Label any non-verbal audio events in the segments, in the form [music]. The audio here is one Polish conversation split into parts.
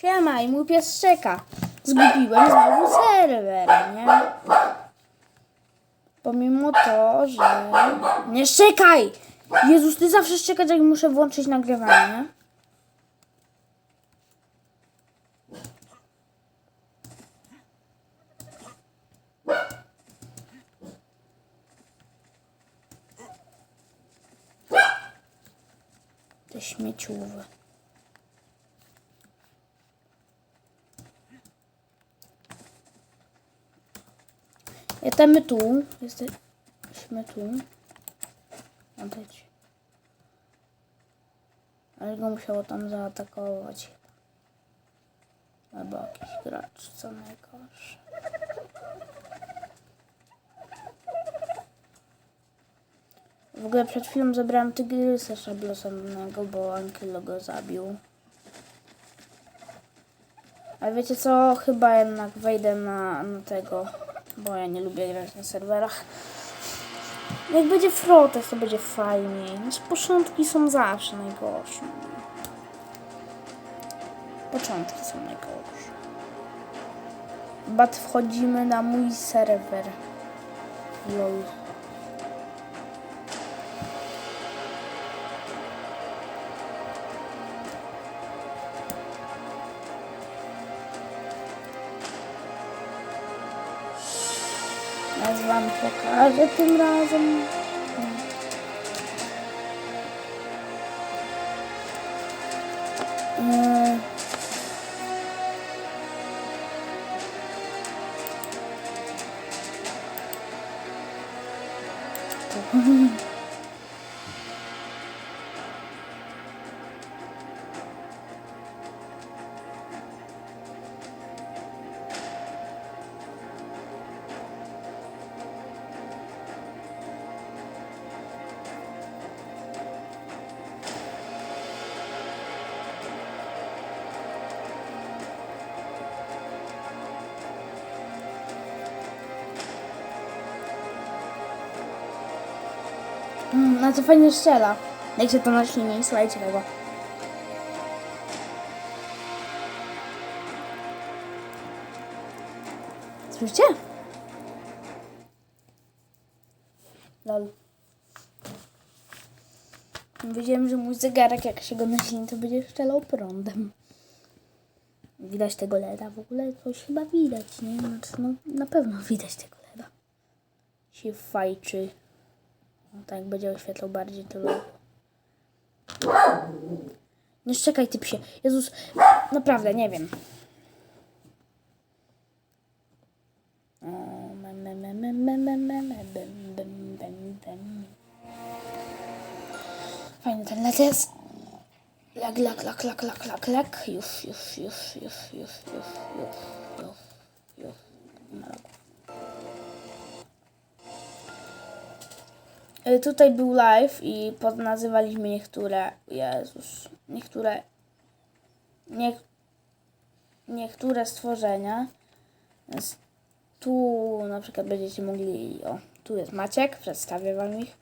Siema i mój pies czeka. Zgubiłem znowu serwer, nie? Pomimo to, że... Nie szczekaj! Jezus, ty zawsze szczekać, jak muszę włączyć nagrywanie. Te śmieciuwy. Jesteśmy tu. Jesteśmy tu. Odejdź. Ale go musiało tam zaatakować. Albo jakiś gracz, co najgorsze. W ogóle przed chwilą zabrałem tygrysa szablosowego, bo Ankylo go zabił. A wiecie co? Chyba jednak wejdę na, na tego, bo ja nie lubię grać na serwerach. Jak będzie Frotex, to będzie fajniej. No, początki są zawsze najgorsze. Początki są najgorsze. Bat wchodzimy na mój serwer. Lol. Pokażę tym razem. Mm, No to fajnie strzela. Dajcie to na silnie i słuchajcie tego. Słyszycie? Lol. Wiedziałem, że mój zegarek jak się go nasilni, to będzie strzelał prądem. Widać tego LEDa w ogóle? Coś chyba widać, nie? Znaczy, no, na pewno widać tego LEDa. Się fajczy. No tak, będzie oświetlał bardziej to logo. Nie szczekaj ty psie. Jezus, naprawdę, nie wiem. Fajny ten led jest. Lak, lak, lak, lak, lak, lak, lak. Już, już, już, już, już, już, już, już, już. Tutaj był live i podnazywaliśmy niektóre, Jezus, niektóre, nie, niektóre stworzenia. Więc tu na przykład będziecie mogli, o, tu jest Maciek, przedstawię wam ich.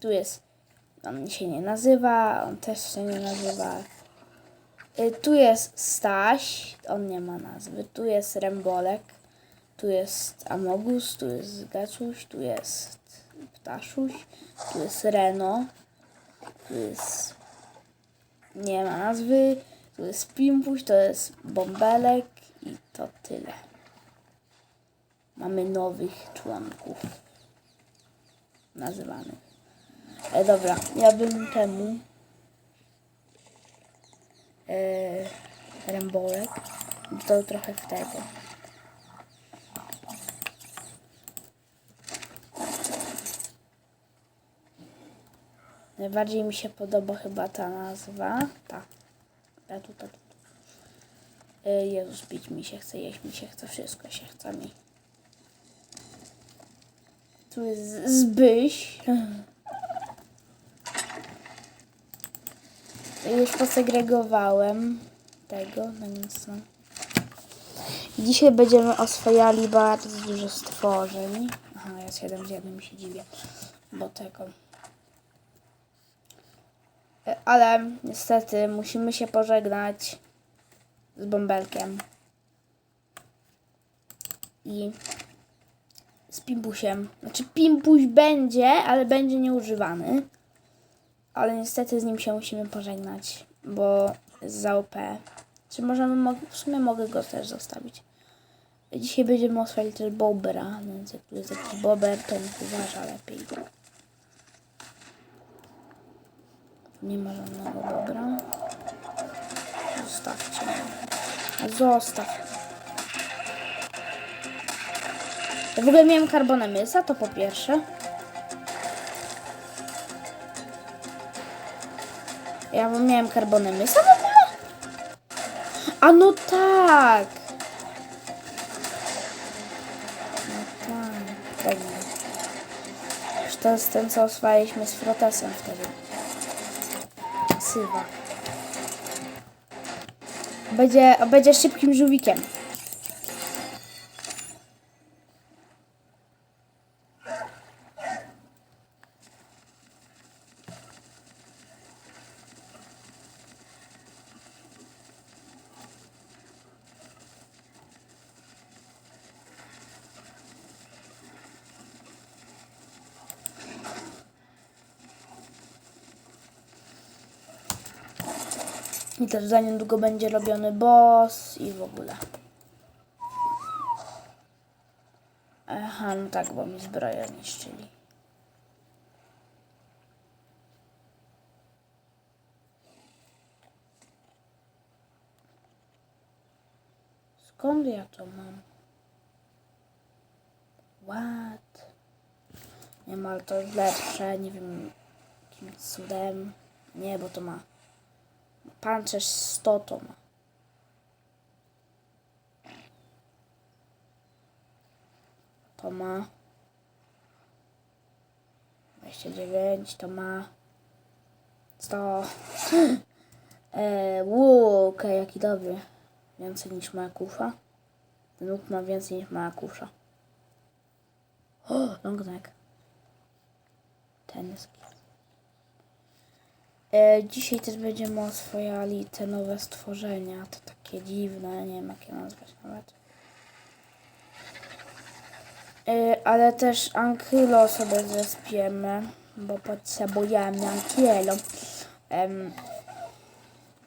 Tu jest, on się nie nazywa, on też się nie nazywa. Y, Tu jest Staś, on nie ma nazwy. Tu jest Rembolek, tu jest Amogus, tu jest Gacuś, tu jest Ptaszuś, tu jest Reno, tu jest nie ma nazwy, tu jest Pimpuś, to jest Bąbelek i to tyle. Mamy nowych członków nazywanych. E, dobra, ja bym temu e, Rembolek dodał trochę w tego. Najbardziej mi się podoba chyba ta nazwa. Ta. Ta tu, ta tu. Y, Jezus, pić mi się chce, jeść mi się chce, wszystko się chce mi. Tu jest Zbyś. Już posegregowałem tego, no nic no. Dzisiaj będziemy oswajali bardzo dużo stworzeń. Aha, jest jeden z jednym się dziwię, bo tego. Ale niestety musimy się pożegnać. z bąbelkiem i z pimpusiem. Znaczy pimpuś będzie, ale będzie nieużywany. Ale niestety z nim się musimy pożegnać, bo za OP. Czy możemy, mo- w sumie mogę go też zostawić. Dzisiaj będziemy oswajać też Bobera, więc jak tu jest jakiś Bober, to uważa lepiej. Nie ma żadnego Bobra. Zostawcie mnie. Zostaw. W ogóle miałem karbonemysa, to po pierwsze. Ja miałem karbonemysa w ogóle? A no tak! No tak, tak. To jest ten, co oswajaliśmy z Frotesem wtedy. Sywa. Będzie, będzie szybkim żółwikiem. I też za niedługo będzie robiony boss i w ogóle. Aha, no tak, bo mi zbroję niszczyli. Skąd ja to mam? What? Nie ma, ale to jest lepsze, nie wiem jakim cudem. Nie, bo to ma pancerz 100 to ma. To ma 29, to ma [laughs] 100. Eee, łuk, jaki dobry. Więcej niż moja kusza. Ten łuk ma więcej niż moja kusza. O, [gasps] long neck. Ten jest E, dzisiaj też będziemy oswojali te nowe stworzenia. To takie dziwne, nie wiem jak je nazwać nawet. E, ale też Ankylo sobie zespiemy, bo potrzebujemy Ankylo.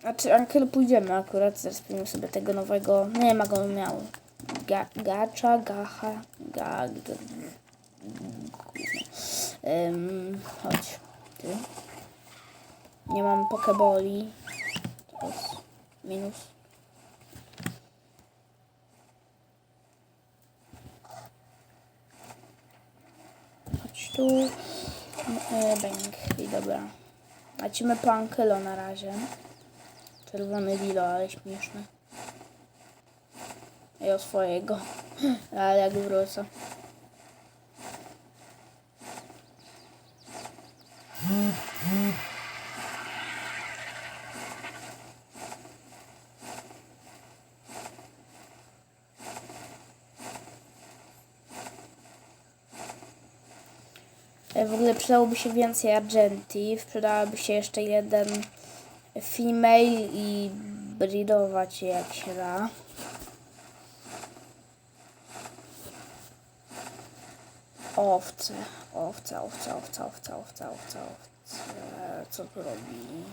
Znaczy Ankylo pójdziemy akurat, zespiemy sobie tego nowego, nie wiem jak on miał. Ga, gacza, gacha, ga, ga, um, chodź, ty. Nie mam pokeboli. To jest minus. Chodź tu. E, bęk. I dobra. Lecimy po Ankylo na razie. Czerwony lilo, ale śmieszny. O swojego. [laughs] Ale jak wrócę. Przydałoby się więcej Argenti. Przydałoby się jeszcze jeden female i breedować je jak się da. Owce, owce, owce, owce, owce, owce, owce, owce. Co tu robi?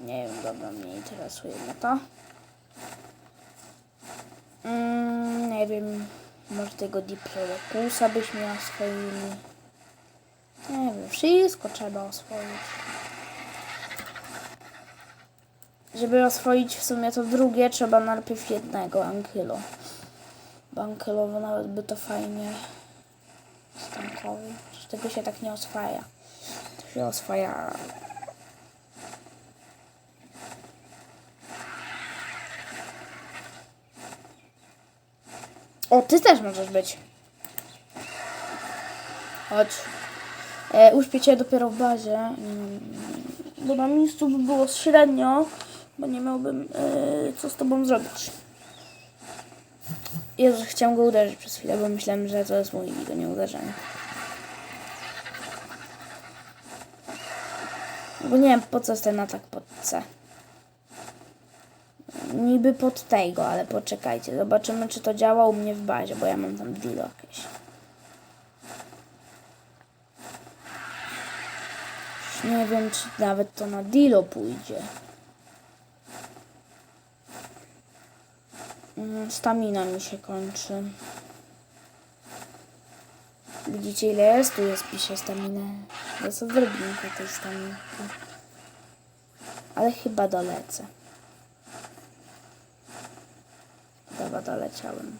Nie wiem, dobra, mnie interesuje mnie to. Mm, nie wiem, może tego Diplodocus'a byśmy oswoili. Nie wiem, wszystko trzeba oswoić. Żeby oswoić w sumie to drugie, trzeba najpierw jednego Ankylo. Bo Ankylowo nawet by to fajnie. Przecież tego się tak nie oswaja. To się oswaja O, ty też możesz być. Chodź. E, uśpię cię dopiero w bazie. Mm, Bo na miejscu by było średnio, bo nie miałbym e, co z tobą zrobić. Jezu, chciałem go uderzyć przez chwilę, bo myślałem, że to jest mój i go nie uderzenie. Bo nie wiem po co jest ten atak pod C. Niby pod tego, ale poczekajcie. Zobaczymy czy to działa u mnie w bazie, bo ja mam tam dilo jakieś. Nie wiem czy nawet to na dilo pójdzie. Mm, Stamina mi się kończy. Widzicie ile jest? Tu jest pisze staminę. Jest odrobinka tej staminki. Ale chyba dolecę. Dobra, doleciałem.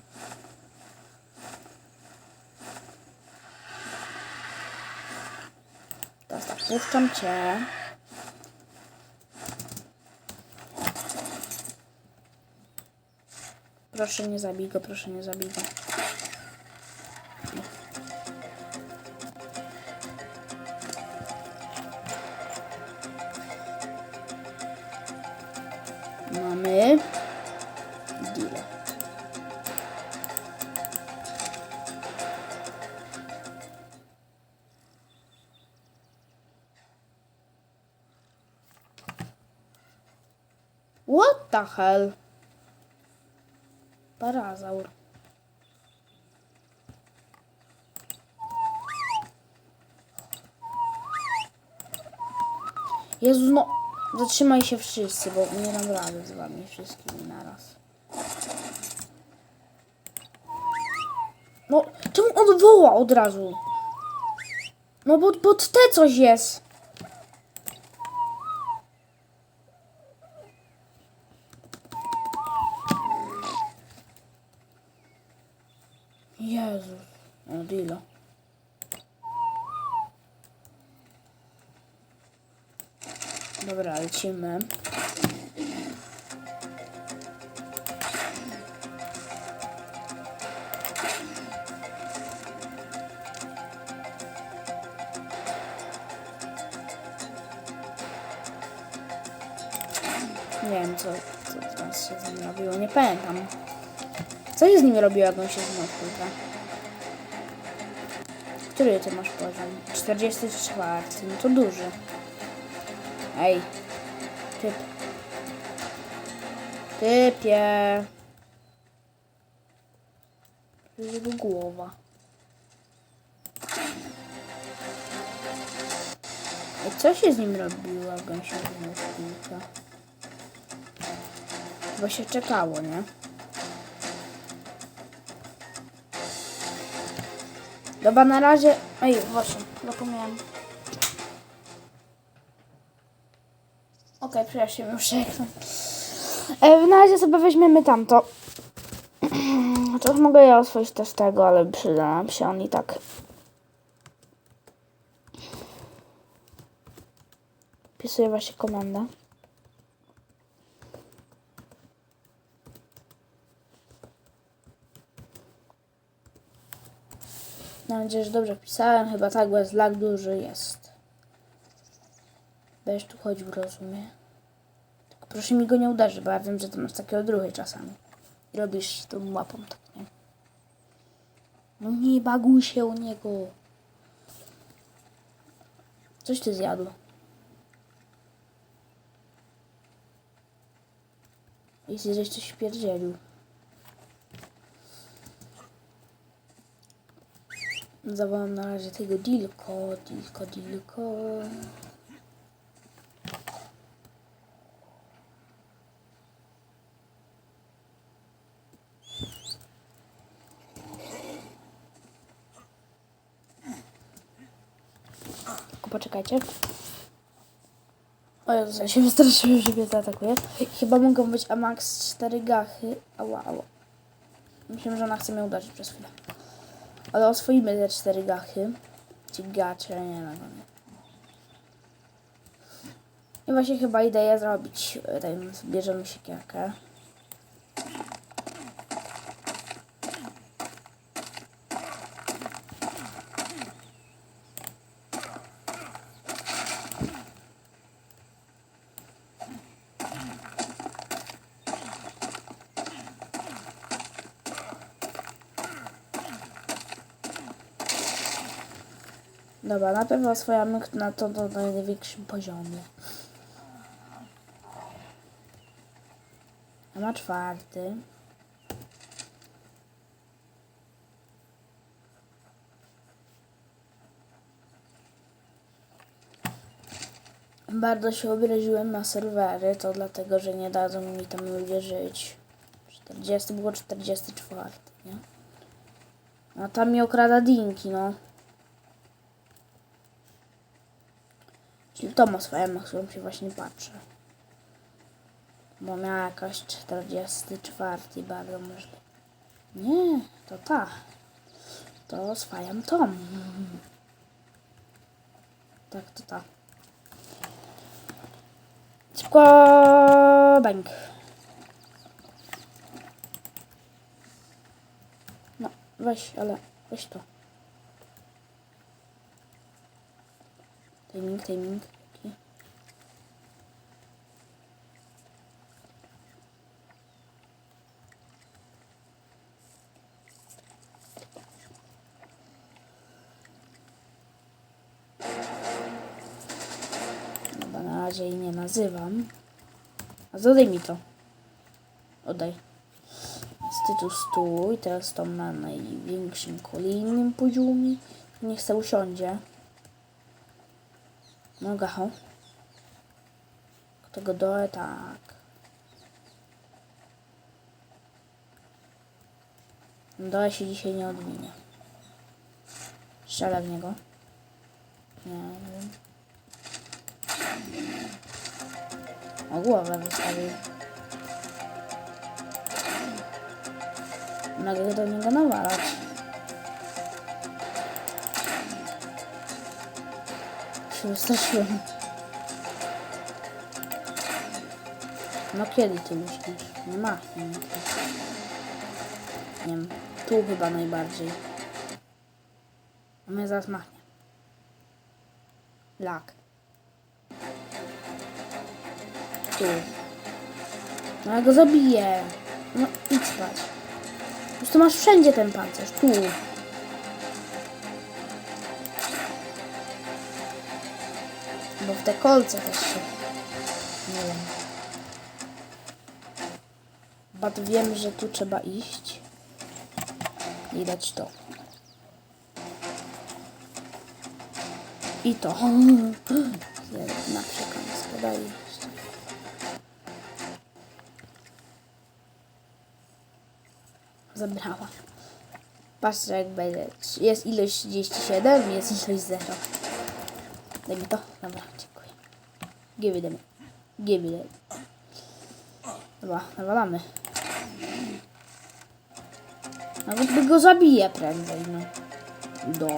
Teraz tak, puszczam cię. Proszę nie zabij go, proszę nie zabij go. The hell? Parazaur. Jezus, no zatrzymaj się wszyscy, bo nie dam rady z wami wszystkimi naraz. No, czemu on woła od razu? No bo pod te coś jest. Jezus. No, Dilo. Dobra, lecimy. Nie wiem, co, co teraz się z nim robiło. Nie pamiętam. Co się z nim robiło, jak on się kulka? Który ty masz poziom? 44. No to duży. Ej. Typ. Typie. Jego głowa. Ej, co się z nim znów kulka? Bo się czekało, nie? Dobra, na razie... Ej, właśnie, zapomniałem. Okej, przepraszam, już jak e, Na razie sobie weźmiemy tamto. [clears throat] To już mogę ja oswoić też tego, ale przyda nam się on i tak. Wpisuję właśnie komendę. Mam nadzieję, że dobrze wpisałem. Chyba tak, bo jest lag duży jest. Będziesz tu chodził, rozumie? Tylko proszę mi go nie uderzyć, bo ja wiem, że to masz takie odruchy czasami. I robisz tą łapą tak, nie? No nie baguj się u niego. Coś ty zjadł. Jeśli żeś coś wpierdzielił. Zawołam na razie tego Dilko, Dilko, Dilko. Tylko poczekajcie. O Jezus, ja się wystraszyłem, że mnie zaatakuje. Chyba mogą być a max 4 gachy. Ała, ała. Myślałem, że ona chce mnie uderzyć przez chwilę. Ale oswoimy te cztery gachy. Ci gacze, nie no. I właśnie chyba idę je zrobić. Tutaj bierzemy siekierkę. Dobra, na pewno swoja myk na to, to na największym poziomie. A ma czwarty. Bardzo się obraziłem na serwery, to dlatego, że nie dadzą mi tam ludzie żyć. 40 było 44, nie? A tam mi okrada dinki, no. Ma swoją, na którą się właśnie patrzę. Bo miała jakaś 44 bardzo możliwe. Nie, to ta. To swajam Tom. Tak, to ta. Szybko bank. No, weź, ale weź to. Timing, timing. Na jej nie nazywam. A zadaj mi to. Oddaj. Tytuł stój. Teraz to na największym kolejnym poziomie. Niech se usiądzie. No gacho. Kto go doje? Tak. Doje się dzisiaj nie odmienia. Strzelę w niego. Nie, nie wiem. O głowę wystawił. Mogę do niego nawalać. Się wystraszyłem. No kiedy ty myślisz? Nie ma. Nie, wiem. Tu chyba najbardziej. Mnie zaraz machnie. Lak. Tu. No ja go zabiję. No idź spać. Już tu masz wszędzie ten pancerz. Tu. Bo w te kolce się... Nie wiem. Bat wiem, że tu trzeba iść. I dać to. I to. [gasps] Przekąska. Daj jeszcze. Zabrała. Patrzcie jak będzie. Jest ilość 37, jest ilość 0. Daj to. Dobra, dziękuję. Give it a. Give it a Dobra, nawalamy. Nawet by go zabije prędzej, no. Do.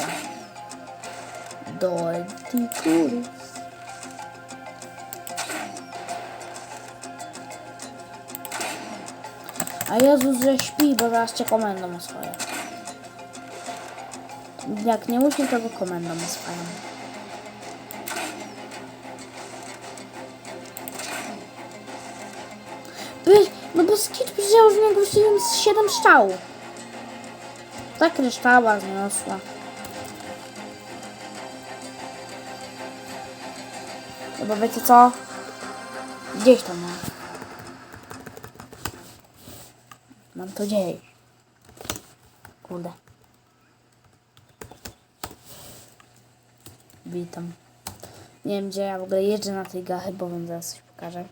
Do Epicurus. A Jezus, że śpi, bo zaraz cię komendą ma swoje. Jak nie uśnie, to go komendą ma skit przecież ja już w niego wziąłem z 7 strzał. Tak kryształa zniosła. Chyba wiecie co? Gdzieś tam mam. Mam to gdzieś. Kurde. Witam. Nie wiem gdzie ja w ogóle jeżdżę na tej gachy, bo wam zaraz coś pokażę.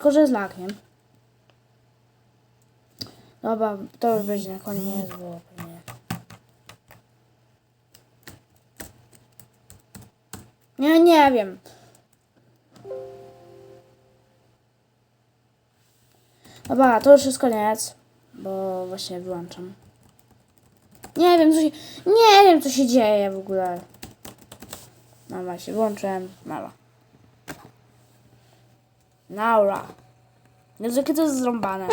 Tylko, że z lakiem. Dobra, to już będzie na koniec, bo pewnie... Nie, nie wiem. Dobra, to już jest koniec, bo właśnie wyłączam. Nie wiem, co się... Nie wiem, co się dzieje w ogóle. No właśnie, włączyłem. Mała. Naura. Jezu, jakie to jest zrąbane.